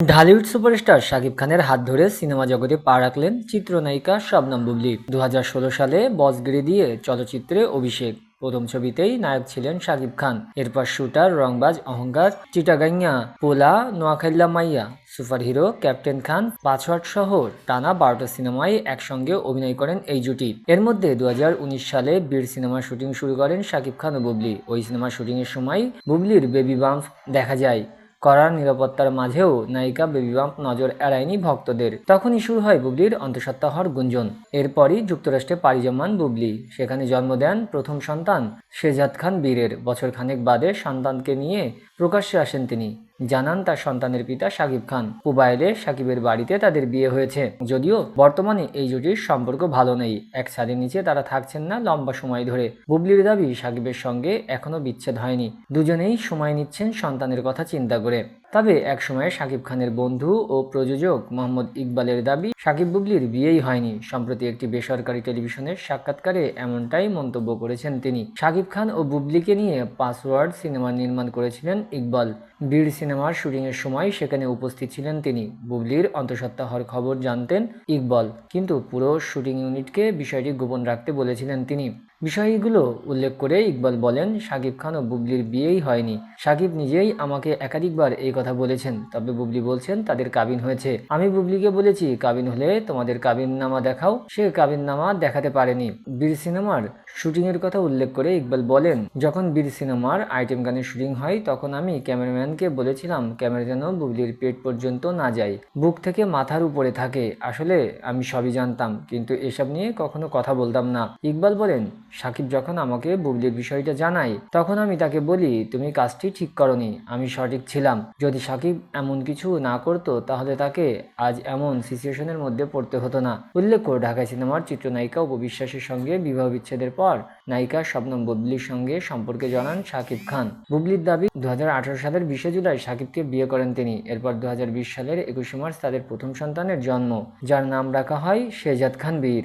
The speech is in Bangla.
ঢালিউড সুপারস্টার শাকিব খানের হাত ধরে সিনেমা জগতে পা রাখলেন চিত্রনায়িকা শবনম বুবলি। দু হাজার ষোলো সালে বসগিরি দিয়ে চলচ্চিত্রে অভিষেক। প্রথম ছবিতেই নায়ক ছিলেন শাকিব খান। এরপর শুটার রংবাজ অহংকার চিটাগাইয়া পোলা, নোয়াখাইল্লা মাইয়া, সুপারহিরো ক্যাপ্টেন খান পাঁচওয়াট সহ টানা বারোটা সিনেমায় একসঙ্গে অভিনয় করেন এই জুটি। এর মধ্যে দু হাজার উনিশ সালে বীর সিনেমার শুটিং শুরু করেন শাকিব খান ও বুবলি। ওই সিনেমার শুটিংয়ের সময় বুবলির বেবি বাম্প দেখা যায়। কড়ার নিরাপত্তার মাঝেও নায়িকা বেবি বাম্প নজর এড়ায়নি ভক্তদের। তখনই শুরু হয় বুবলির অন্তঃসত্ত্বা হওয়ার গুঞ্জন। এরপরই যুক্তরাষ্ট্রে পাড়ি জমান বুবলি। সেখানে জন্ম দেন প্রথম সন্তান শেজাদ খান বীরের। বছর খানেক বাদে সন্তানকে নিয়ে প্রকাশ্যে আসেন তিনি। জানান তার সন্তানের পিতা সাকিব খান। পুবাইলে সাকিবের বাড়িতে তাদের বিয়ে হয়েছে। যদিও বর্তমানে এই জুটির সম্পর্ক ভালো নেই। এক ছাদের নিচে তারা থাকছেন না লম্বা সময় ধরে। বুবলির দাবি সাকিবের সঙ্গে এখনও বিচ্ছেদ হয়নি। দুজনেই সময় নিচ্ছেন সন্তানের কথা চিন্তা করে। তবে একসময় সাকিব খানের বন্ধু ও প্রযোজক মোহাম্মদ ইকবালের দাবি সাকিব বুবলির বিয়েই হয়নি। সম্প্রতি একটি বেসরকারি টেলিভিশনের সাক্ষাৎকারে এমনটাই মন্তব্য করেছেন তিনি। সাকিব খান ও বুবলিকে নিয়ে পাসওয়ার্ড সিনেমা নির্মাণ করেছিলেন ইকবাল। বীর সিনেমার শুটিংয়ের সময় সেখানে উপস্থিত ছিলেন তিনি। বুবলির অন্তঃসত্ত্বা হওয়ার খবর জানতেন ইকবাল, কিন্তু পুরো শুটিং ইউনিটকে বিষয়টি গোপন রাখতে বলেছিলেন তিনি। বিষয়গুলো উল্লেখ করে ইকবাল বলেন সাকিব খান ও বুবলির বিয়েই হয়নি। সাকিব নিজেই আমাকে একাধিকবার এই কথা বলেছেন, তবে বুবলি বলছেন, তাদের কাবিন হয়েছে। আমি বুবলিকে বলেছি, কাবিন হলে তোমাদের কাবিন নামা দেখাও। সে কাবিন নামা দেখাতে পারেনি। বীর সিনেমার শুটিং এর কথা উল্লেখ করে ইকবাল বলেন, যখন বীর সিনেমার আইটেম গানের শুটিং হয়, তখন আমি ক্যামেরাম্যানকে বলেছিলাম, ক্যামেরা যেন বুবলির পেট পর্যন্ত না যায়, বুক থেকে মাথার উপরে থাকে। আসলে আমি সবই জানতাম, কিন্তু এসব নিয়ে কখনো কথা বলতাম না। ইকবাল বলেন, সাকিব যখন আমাকে বুবলির বিষয়টা জানায়, তখন আমি তাকে বলি, তুমি কাজটি ঠিক করনি, আমি সঠিক ছিলাম। যদি সাকিব এমন কিছু না করতো, তাহলে তাকে আজ এমন সিচুয়েশনের মধ্যে পড়তে হতো না। উল্লেখ করে ঢাকা সিনেমার চিত্রনায়িকা উপবিশ্বাসের সঙ্গে বিবাহ বিচ্ছেদের পর নায়িকা স্বপ্নম বুবলির সঙ্গে সম্পর্কে জানান সাকিব খান। বুবলির দাবি দু হাজার আঠারো সালের বিশে জুলাই সাকিবকে বিয়ে করেন তিনি। এরপর দু হাজার বিশ সালের একুশে মার্চ তাদের প্রথম সন্তানের জন্ম, যার নাম রাখা হয় শেজাদ খান বীর।